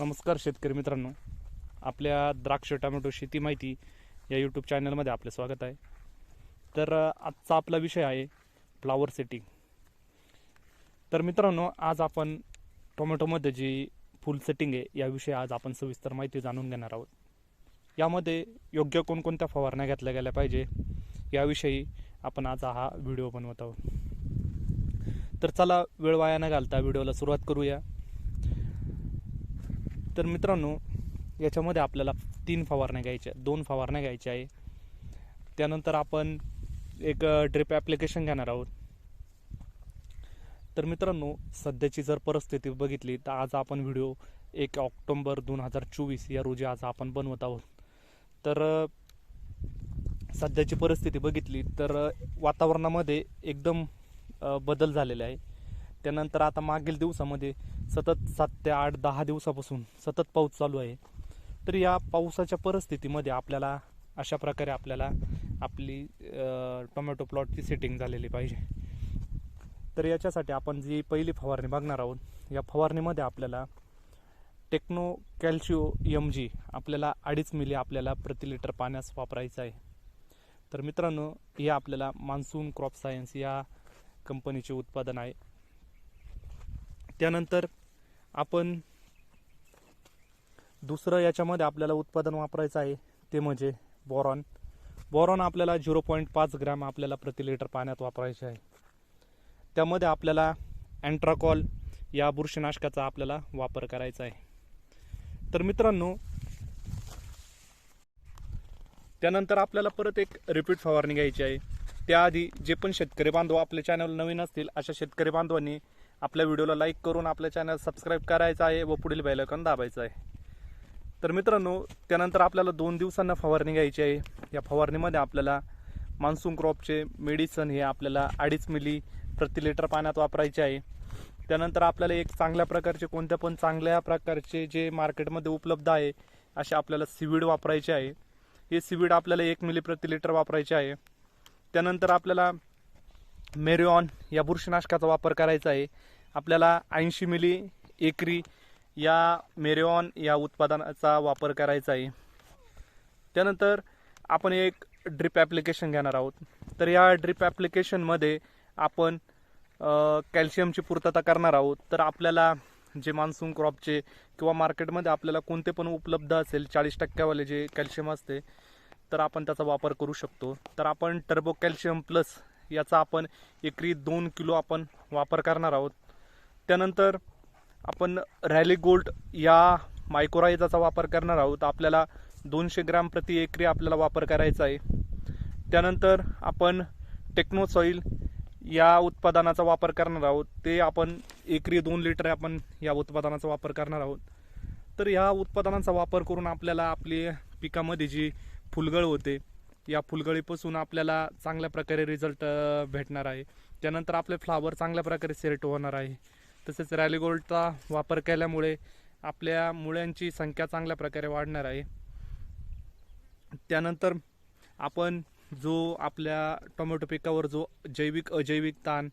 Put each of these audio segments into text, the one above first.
नमस्कार शेतकरी मित्रांनो. आपल्या द्राक्ष टोमॅटो शेती माहिती या यूट्यूब चॅनलमध्ये आपले स्वागत आहे. तर आजचा आपला विषय आहे फ्लावर सेटिंग. तर मित्रांनो आज आपण टोमॅटोमध्ये जी फुल सेटिंग आहे याविषयी आज आपण सविस्तर माहिती जाणून घेणार आहोत. यामध्ये योग्य कोणकोणत्या फवारण्या घेतल्या गेल्या पाहिजे याविषयी आपण आज हा व्हिडिओ बनवत आहोत. तर चला वेळ वाया न घालता व्हिडिओला सुरुवात करूया. तर मित्रांनो याच्यामध्ये आपल्याला तीन फवारण्या घ्यायच्या दोन फवारण्या घ्यायच्या आहे. त्यानंतर आपण एक ड्रिप ॲप्लिकेशन घेणार आहोत. तर मित्रांनो सध्याची जर परिस्थिती बघितली तर आज आपण व्हिडिओ एक ऑक्टोंबर दोन हजार चोवीस या रोजी आज आपण बनवत आहोत. तर सध्याची परिस्थिती बघितली तर वातावरणामध्ये एकदम बदल झालेला आहे. त्यानंतर आता मागील दिवसामध्ये सतत सात ते आठ दहा दिवसापासून सतत पाऊस चालू आहे. तर या पावसाच्या परिस्थितीमध्ये आपल्याला अशा प्रकारे आपल्याला आपली टोमॅटो प्लॉटची सेटिंग झालेली पाहिजे. तर याच्यासाठी आपण जी पहिली फवारणी बघणार आहोत या फवारणीमध्ये आपल्याला टेक्नो कॅल्शिओ एम जी आपल्याला अडीच मिली आपल्याला प्रति लिटर पाण्यास वापरायचं आहे. तर मित्रांनो हे आपल्याला मान्सून क्रॉप सायन्स या कंपनीचे उत्पादन आहे. त्यानंतर आपण दुसरं याच्यामध्ये आपल्याला उत्पादन वापरायचं आहे ते म्हणजे बोरॉन. बोरॉन आपल्याला झिरो पॉईंट पाच ग्रॅम आपल्याला प्रति लिटर पाण्यात वापरायचे आहे. त्यामध्ये आपल्याला अँट्राकॉल या बुरशीनाशकाचा आपल्याला वापर करायचा आहे. तर मित्रांनो त्यानंतर आपल्याला परत एक रिपीट फवारणी घ्यायची आहे. त्याआधी जे पण शेतकरी बांधव आपल्या चॅनल नवीन असतील अशा शेतकरी बांधवांनी आपल्या व्हिडिओला लाईक करून आपल्या चॅनल सबस्क्राईब करायचं आहे व पुढील बेलकन दाबायचं आहे. तर मित्रांनो त्यानंतर आपल्याला दोन दिवसांना फवारणी घ्यायची आहे. या फवारणीमध्ये आपल्याला मान्सून क्रॉपचे मेडिसन हे आपल्याला अडीच मिली प्रति लिटर पाण्यात वापरायचे आहे. त्यानंतर आपल्याला एक चांगल्या प्रकारचे कोणत्या पण चांगल्या प्रकारचे जे मार्केटमध्ये उपलब्ध आहे असे आपल्याला सिविड वापरायचे आहे. हे सिविड आपल्याला एक मिली प्रति लिटर वापरायचे आहे. त्यानंतर आपल्याला मेरिऑन या बुरशीनाशकाचा वापर करायचा आहे. आपल्याला ऐंशी मिली एकरी या मेरिऑन या उत्पादनाचा वापर करायचा आहे. त्यानंतर आपण एक ड्रिप ॲप्लिकेशन घेणार आहोत. तर या ड्रिप ॲप्लिकेशनमध्ये आपण कॅल्शियमची पूर्तता करणार आहोत. तर आपल्याला जे मान्सून क्रॉपचे किंवा मार्केटमध्ये आपल्याला कोणते पण उपलब्ध असेल चाळीस टक्क्यावाले जे कॅल्शियम असते तर आपण त्याचा वापर करू शकतो. तर आपण टर्बो कॅल्शियम प्लस याचा आपण एकरी दोन किलो आपण वापर करणार आहोत. त्यानंतर आपण रॅली गोल्ड या मायक्रोरायझाचा वापर करणार आहोत. आपल्याला दोनशे ग्रॅम प्रति एकरी आपल्याला वापर करायचा आहे. त्यानंतर आपण टेक्नो सॉईल या उत्पादनाचा वापर करणार आहोत. ते आपण एकरी दोन लिटर आपण या उत्पादनाचा वापर करणार आहोत. तर ह्या उत्पादनांचा वापर करून आपल्याला आपली पिकामध्ये जी फुलगळ होते या फुलगळीपासून आपल्याला चांगल्या प्रकारे रिझल्ट भेटणार आहे. त्यानंतर आपले फ्लावर चांगल्या प्रकारे सेट होणार आहे. तसेच रॅलीगोल्डचा वापर केल्यामुळे आपल्या मुळ्यांची संख्या चांगल्या प्रकारे वाढणार आहे. त्यानंतर आपण जो आपल्या टोमॅटो पिकावर जो जैविक अजैविक ताण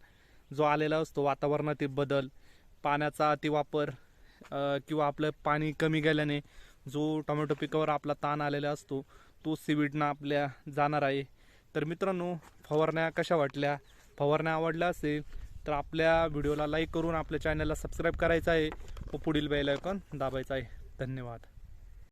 जो आलेला असतो वातावरणातील बदल पाण्याचा अतिवापर किंवा आपलं पाणी कमी गेल्याने जो टोमॅटो पिकावर आपला ताण आलेला असतो तो सिविडनं आपल्या जाणार आहे. तर मित्रांनो फवारण्या कशा वाटल्या? फवारण्या आवडल्या असेल तर आपल्या व्हिडिओला लाईक करून आपल्या चॅनलला सबस्क्राईब करायचं आहे व पुढील बेल आयकॉन दाबायचं आहे. धन्यवाद.